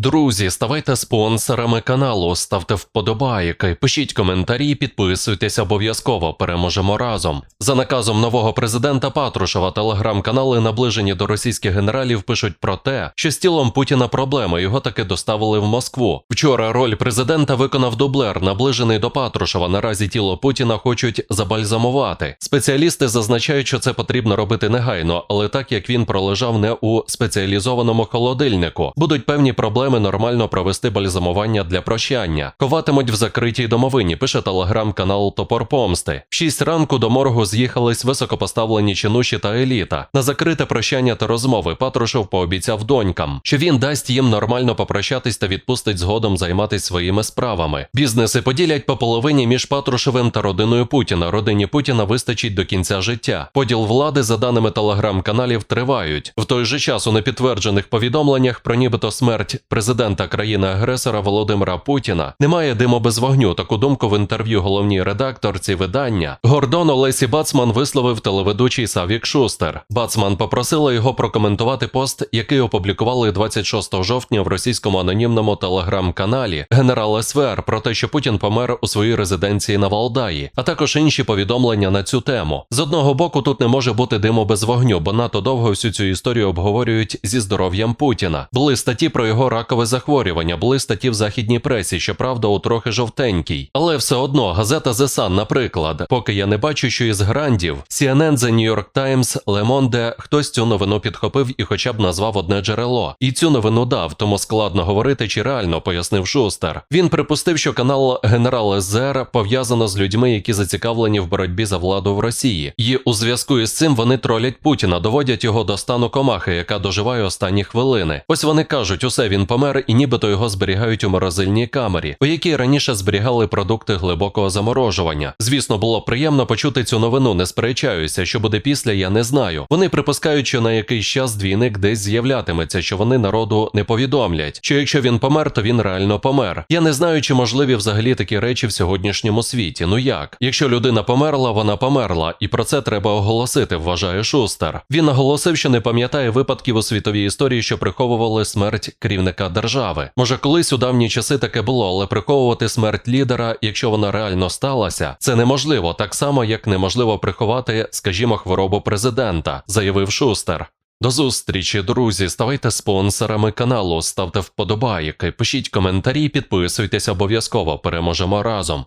Друзі, ставайте спонсорами каналу, ставте вподобайки, пишіть коментарі, підписуйтесь обов'язково. Переможемо разом. За наказом нового президента Патрушева телеграм-канали, наближені до російських генералів, пишуть про те, що з тілом Путіна проблеми його таки доставили в Москву. Вчора роль президента виконав дублер, наближений до Патрушева. Наразі тіло Путіна хочуть забальзамувати. Спеціалісти зазначають, що це потрібно робити негайно, але так як він пролежав не у спеціалізованому холодильнику, будуть певні проблеми нормально провести бальзамування для прощання. Ховатимуть в закритій домовині, пише телеграм-канал Топор Помсти. В шість ранку до моргу з'їхались високопоставлені чинуші та еліта. На закрите прощання та розмови Патрушев пообіцяв донькам, що він дасть їм нормально попрощатись та відпустить згодом займатися своїми справами. Бізнеси поділять по половині між Патрушевим та родиною Путіна. Родині Путіна вистачить до кінця життя. Поділ влади, за даними телеграм-каналів, тривають. В той же час у непідтверджених повідомленнях про нібито смерть президента країни-агресора Володимира Путіна немає диму без вогню. Таку думку в інтерв'ю головній редакторці видання Гордон Олесі Бацман висловив телеведучий Савік Шустер. Бацман попросила його прокоментувати пост, який опублікували 26 жовтня в російському анонімному телеграм-каналі Генерал СВР про те, що Путін помер у своїй резиденції на Валдаї, а також інші повідомлення на цю тему. З одного боку, тут не може бути диму без вогню, бо надто довго всю цю історію обговорюють зі здоров'ям Путіна. Були статті про його ракове захворювання, були статті в західній пресі, щоправда, у трохи жовтенькій. Але все одно газета The Sun, наприклад, поки я не бачу, що із грандів CNN, The New York Times, Le Monde хтось цю новину підхопив і хоча б назвав одне джерело. І цю новину дав, тому складно говорити, чи реально пояснив Шустер. Він припустив, що канал Генерал СЗР пов'язано з людьми, які зацікавлені в боротьбі за владу в Росії. І у зв'язку із цим вони тролять Путіна, доводять його до стану комахи, яка доживає останні хвилини. Ось вони кажуть, усе він помер, і нібито його зберігають у морозильній камері, у якій раніше зберігали продукти глибокого заморожування. Звісно, було приємно почути цю новину. Не сперечаюся, що буде після, я не знаю. Вони припускають, що на якийсь час двійник десь з'являтиметься, що вони народу не повідомлять. Що якщо він помер, то він реально помер. Я не знаю, чи можливі взагалі такі речі в сьогоднішньому світі. Ну як? Якщо людина померла, вона померла, і про це треба оголосити, вважає Шустер. Він наголосив, що не пам'ятає випадків у світовій історії, що приховували смерть керівника держави. Може, колись у давні часи таке було, але приховувати смерть лідера, якщо вона реально сталася, це неможливо, так само як неможливо приховати, скажімо, хворобу президента, заявив Шустер. До зустрічі, друзі. Ставайте спонсорами каналу, ставте вподобайки, пишіть коментарі, підписуйтесь обов'язково. Переможемо разом.